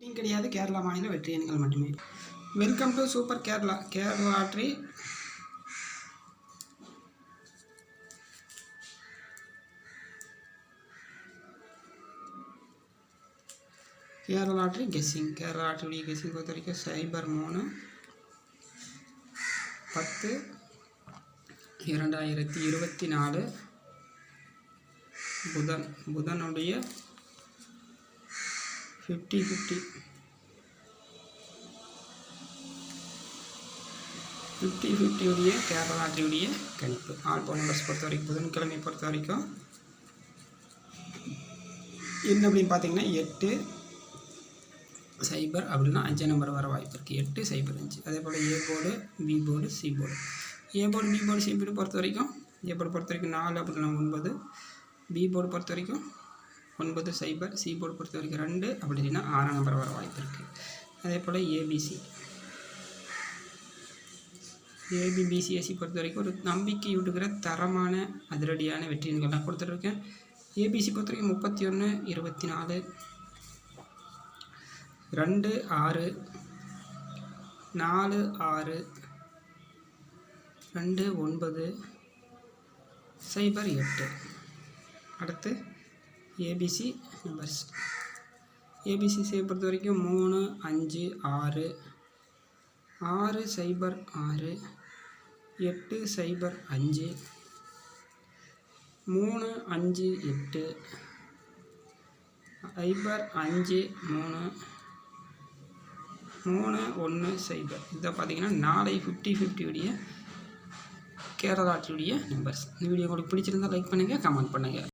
வெற்றியும் கிடையாது கேரளா மாநில வெற்றியங்கள் மட்டுமே. Welcome to super Kerala. Kerala tree Kerala lottery guessing Kerala லாட்ரியுடைய கெஸ்ஸிங் பொறுத்த வரைக்கும் சைபர் மூணு பத்து இரண்டாயிரத்தி இருபத்தி நாலு புதன். புதனுடைய ஃபிஃப்டி ஃபிஃப்டி ஃபிஃப்டி ஃபிஃப்டியுடைய கேரள லாட்ரியுடைய கணிப்பு. ஆல் நம்பர்ஸ் பொறுத்த வரைக்கும் புதன்கிழமை பொறுத்த வரைக்கும். என்ன அப்படின்னு பார்த்தீங்கன்னா எட்டு சைபர் அப்படின்னா அஞ்சு நம்பர் வர வாய்ப்பு இருக்குது எட்டு சைபர் அஞ்சு. அதே போல் A board B board C board A board B board C board பொறுத்த வரைக்கும் ஏ போர்டு பொறுத்த வரைக்கும் நாலு அப்படின்னா ஒன்பது. பி போர்டு பொறுத்த வரைக்கும் ஒன்பது சைபர் சி போர்டு பொறுத்த வரைக்கும் ரெண்டு அப்படி இல்லைன்னா ஆறாம் நம்பர் வர வாய்ப்பு இருக்குது அதே போல் ஏபிசி ஏபிபிசிஎஸ்சி பொறுத்த வரைக்கும் ஒரு நம்பிக்கை விட்டுக்கிற தரமான அதிரடியான வெற்றிகள்லாம் கொடுத்துட்ருக்கேன். ஏபிசி பொறுத்த வரைக்கும் முப்பத்தி ஒன்று இருபத்தி நாலு ரெண்டு ஆறு நாலு ஆறு ரெண்டு ஒன்பது சைபர் எட்டு. அடுத்து ஏபிசி நம்பர்ஸ். ஏபிசி சே பொறுத்த வரைக்கும் மூணு அஞ்சு ஆறு. ஆறு சைபர் ஆறு எட்டு சைபர் அஞ்சு மூணு அஞ்சு எட்டு சைபர் அஞ்சு மூணு மூணு ஒன்று சைபர். இதை பார்த்தீங்கன்னா நாளை ஃபிஃப்டி ஃபிஃப்டியுடைய கேரளாட்டியுடைய நம்பர்ஸ். இந்த வீடியோ உங்களுக்கு பிடிச்சிருந்தா லைக் பண்ணுங்கள் கமெண்ட் பண்ணுங்கள்